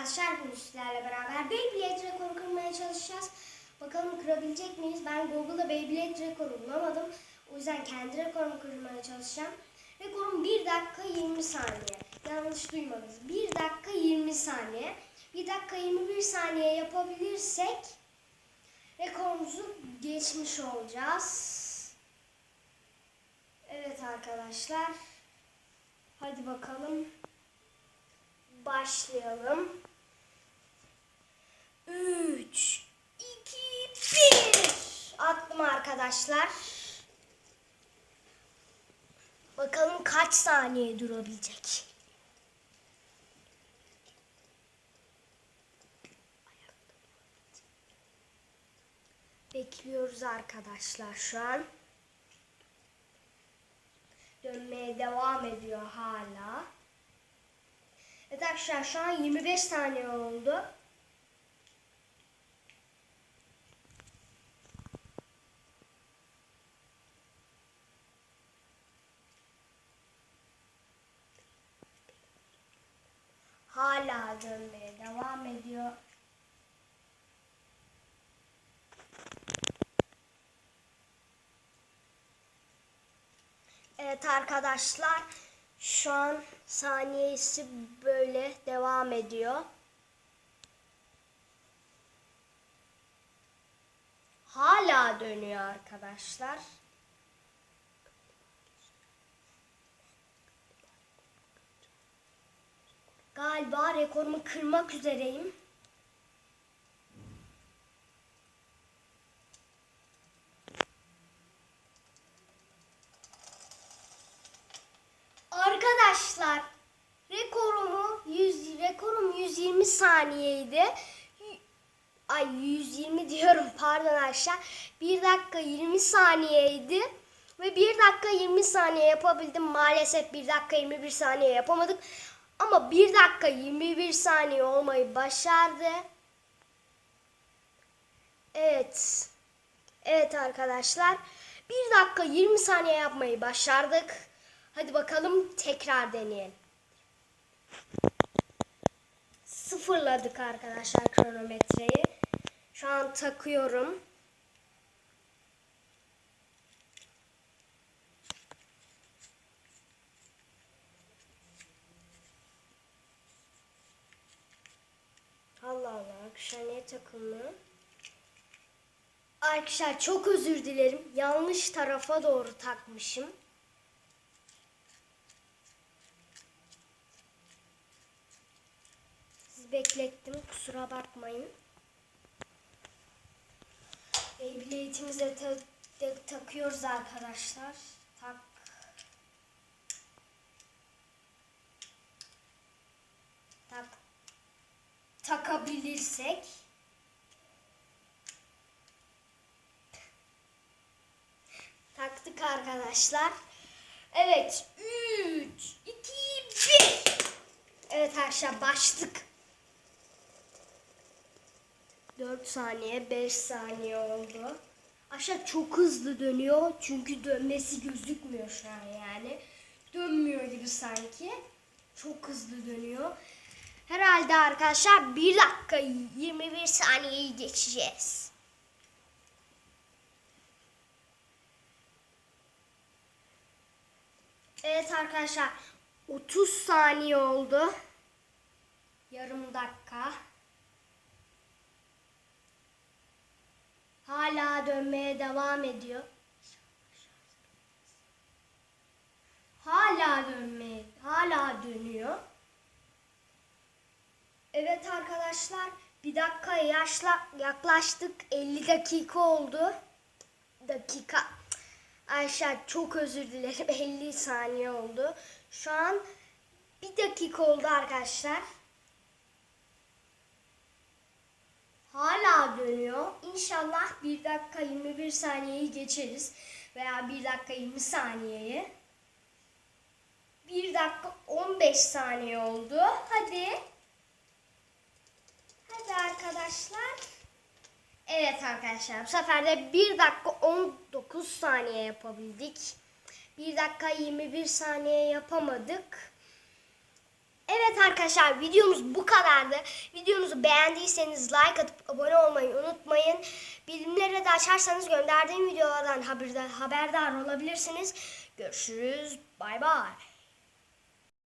arkadaşlar bugün beraber Beyblade rekoru kırmaya çalışacağız. Bakalım kırabilecek miyiz? Ben Google'da Beyblade rekoru bulamadım. O yüzden kendi rekorumu kırmaya çalışacağım. Rekorum 1 dakika 20 saniye. Yanlış duymadınız. 1 dakika 20 saniye. 1 dakika 21 saniye yapabilirsek rekorumuzu geçmiş olacağız. Evet arkadaşlar. Hadi bakalım. Başlayalım. 3 2 1 Attım arkadaşlar. Bakalım kaç saniye durabilecek. Bekliyoruz arkadaşlar şu an. Dönmeye devam ediyor hala. Evet arkadaşlar şu an 25 saniye oldu. Hala dönmeye devam ediyor. Evet arkadaşlar şu an saniyesi böyle devam ediyor. Hala dönüyor arkadaşlar. Galiba rekorumu kırmak üzereyim. Arkadaşlar rekorumu 100 rekorum 120 saniyeydi. Ay 120 diyorum pardon arkadaşlar. 1 dakika 20 saniyeydi. Ve 1 dakika 20 saniye yapabildim. Maalesef 1 dakika 21 saniye yapamadık. Ama 1 dakika 21 saniye olmayı başardı. Evet. Evet arkadaşlar. 1 dakika 20 saniye yapmayı başardık. Hadi bakalım tekrar deneyelim. Sıfırladık arkadaşlar kronometreyi. Şu an takıyorum. Allah Allah arkadaşlar niye takılmıyor? Arkadaşlar çok özür dilerim. Yanlış tarafa doğru takmışım. Sizi beklettim. Kusura bakmayın. Beyblade'imize ta- ta- takıyoruz arkadaşlar. Tak. Takabilirsek. Taktık arkadaşlar. Evet. 3, 2, 1. Evet arkadaşlar başladık. 4 saniye, 5 saniye oldu. Aşağı çok hızlı dönüyor çünkü dönmesi gözükmüyor şu an yani. Dönmüyor gibi sanki. Çok hızlı dönüyor. Herhalde arkadaşlar 1 dakika 21 saniyeyi geçeceğiz. Evet arkadaşlar 30 saniye oldu. Yarım dakika. Hala dönmeye devam ediyor. Hala dönmeye, hala dönüyor. Evet arkadaşlar, bir dakika yaşla, yaklaştık. 50 dakika oldu. Dakika. Ayşe çok özür dilerim. 50 saniye oldu. Şu an bir dakika oldu arkadaşlar. Hala dönüyor. İnşallah 1 dakika 21 saniyeyi geçeriz. Veya 1 dakika 20 saniyeyi. 1 dakika 15 saniye oldu. Hadi. Hadi arkadaşlar. Evet arkadaşlar bu sefer de 1 dakika 19 saniye yapabildik. 1 dakika 21 saniye yapamadık. Evet arkadaşlar videomuz bu kadardı. Videomuzu beğendiyseniz like atıp abone olmayı unutmayın. Bildirimleri de açarsanız gönderdiğim videolardan haberdar olabilirsiniz. Görüşürüz. Bay bay.